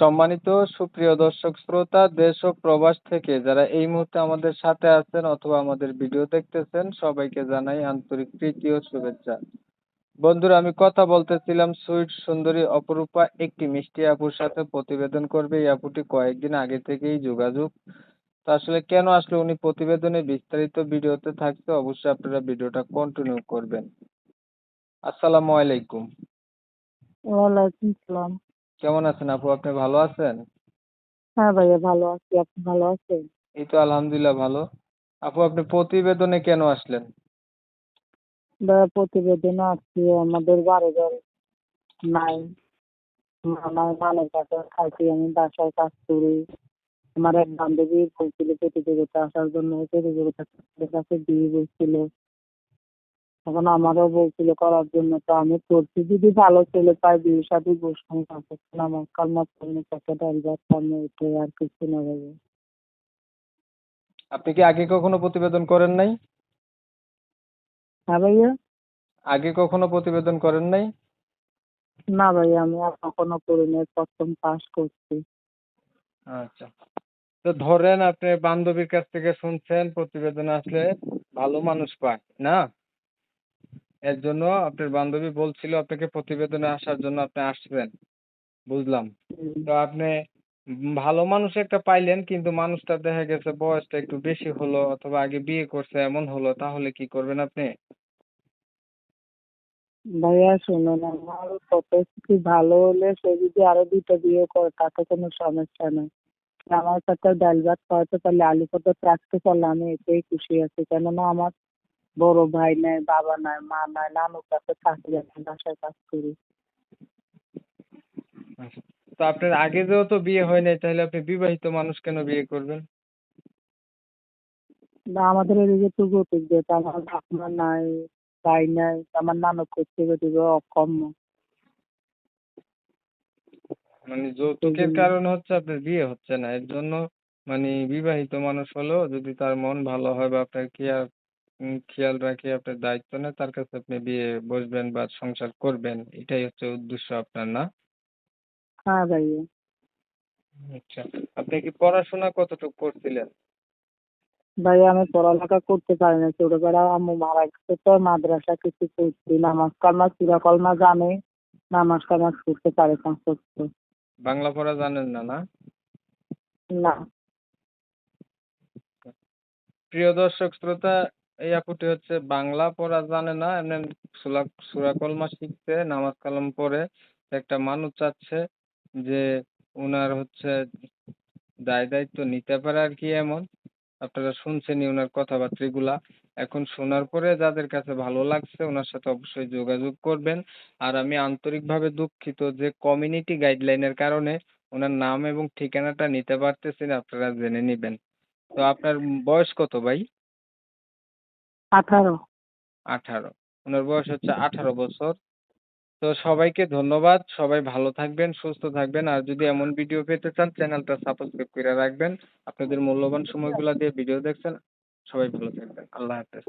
সম্মানিত সুপ্রিয় দর্শক শ্রোতা, দেশ ও প্রবাস থেকে যারা এই মুহূর্তে আমাদের সাথে আছেন অথবা আমাদের ভিডিও দেখতেছেন, সবাইকে জানাই আন্তরিক প্রীতি ও শুভেচ্ছা। বন্ধুরা, আমি কথা বলতেছিলাম সুইট সুন্দরী অপরূপা একটি মিষ্টি আপুর সাথে প্রতিবেদন করবে। এই আপুটি কয়েকদিন আগে থেকেই যোগাযোগ। তো আসলে কেন আসলে উনি প্রতিবেদনে বিস্তারিত ভিডিওতে থাকছে অবশ্যই আপনারা ভিডিওটা কন্টিনিউ করবেন। আসসালামু আলাইকুম। ওয়ালাইকুম সালাম কেমন আছেন আপু? আপনি ভালো আছেন? হ্যাঁ ভাইয়া ভালো আছি। আপনি ভালো আছেন? এই তো আলহামদুলিল্লাহ ভালো। আপু আপনি প্রতিবেদনে কেন আসলেন? ভাইয়া প্রতিবেদনে আছি। আমাদের বাড়ি ঘর নাই। আমার মানের কাছে থাকি আমি বাসায় কাজ করি। আমার এক বান্ধবী বলছিল প্রতিযোগিতা আসার জন্য প্রতিযোগিতার কাছে বিয়ে বলছিল এখন আমারও বলছিল করার জন্য তো আমি করছি। যদি ভালো ছেলে পাই বিয়ের সাথে বসলাম কাছে আমার কালমা পড়লে কত ডালবার সামনে উঠে আর কিছু না ভাইয়া আপনি কি আগে কখনো প্রতিবেদন করেন নাই? হ্যাঁ ভাইয়া। আগে কখনো প্রতিবেদন করেন নাই? না ভাইয়া আমি আর কখনো করিনি প্রথম পাস করছি। আচ্ছা। তো ধরেন আপনি বান্ধবীর কাছ থেকে শুনছেন প্রতিবেদন আসলে ভালো মানুষ পায় না? এর জন্য আপনার বান্ধবী বলছিল আপনাকে প্রতিবেদনে আসার জন্য আপনি আসবেন। বুঝলাম। তো আপনি ভালো মানুষ একটা পাইলেন, কিন্তু মানুষটা দেখা গেছে বয়সটা একটু বেশি হলো অথবা আগে বিয়ে করছে, এমন হলো, তাহলে কি করবেন আপনি? ভাইয়া, শুনুন, আমার পরিস্থিতি ভালো হলে সে যদি আরও দুটো বিয়ে করে, তাতে কোনো সমস্যা নেই। আমার সাথে ডাল ভাত খাওয়াতে পারলে আলু পটল রাখতে পারলে আমি এতেই খুশি আছি। কেননা আমার বড় ভাই নাই বাবা নাই মা নাই নানুর কাছে থাকি আমি বাসায় কাজ করি আচ্ছা তো আপনার আগে যেহেতু বিয়ে হয় নাই তাহলে আপনি বিবাহিত মানুষ কেন বিয়ে করবেন না আমাদের এদিকে তো যৌতুক দিতে আমার বাপ মা নাই ভাই নাই আমার নানু করতে দিবে অক্ষম মানে যৌতুকের। কারণে হচ্ছে আপনার বিয়ে হচ্ছে না এর জন্য মানে বিবাহিত মানুষ হলেও যদি তার মন ভালো হয় বা আপনার খেয়াল খেয়াল রাখে আপনার দায়িত্ব নেয় তার কাছে আপনি বিয়ে বসবেন বা সংসার করবেন এটাই হচ্ছে উদ্দেশ্য আপনার না? হ্যাঁ ভাইয়া। আচ্ছা আপনি কি পড়াশোনা কতটুকু করছিলেন? ভাই আমি পড়ালেখা করতে পারি না ছোটবেলায় আম্মু মারা গেছে তো মাদ্রাসা কিছু করছি নামাজ কালমা সুরা কলমা জানে নামাজ কালমা পড়তে পারে না করতে বাংলা পড়া জানেন না না? না। প্রিয় দর্শক শ্রোতা এই আপুটি হচ্ছে বাংলা পড়া জানে না, এমনি সুরা সুরা কলমা শিখছে, নামাজ কালাম পড়ে। একটা মানুষ চাচ্ছে যে উনার হচ্ছে দায় দায়িত্ব নিতে পারে আর কি এমন। আপনারা শুনছেনই ওনার কথাবার্তাগুলা। এখন শোনার পরে যাদের কাছে ভালো লাগছে ওনার সাথে অবশ্যই যোগাযোগ করবেন। আর আমি আন্তরিকভাবে দুঃখিত যে কমিউনিটি গাইডলাইনের কারণে ওনার নাম এবং ঠিকানাটা নিতে পারতেছি না, আপনারা জেনে নেবেন। তো আপনার বয়স কত ভাই? আঠারো। আঠারো। ওনার বয়স হচ্ছে আঠারো বছর। তো সবাইকে ধন্যবাদ। সবাই ভালো থাকবেন সুস্থ থাকবেন। আর যদি এমন ভিডিও পেতে চান চ্যানেলটা সাবস্ক্রাইব করে রাখবেন। আপনাদের মূল্যবান সময়গুলো দিয়ে ভিডিও দেখছেন। সবাই ভালো থাকবেন। আল্লাহ হাফেজ।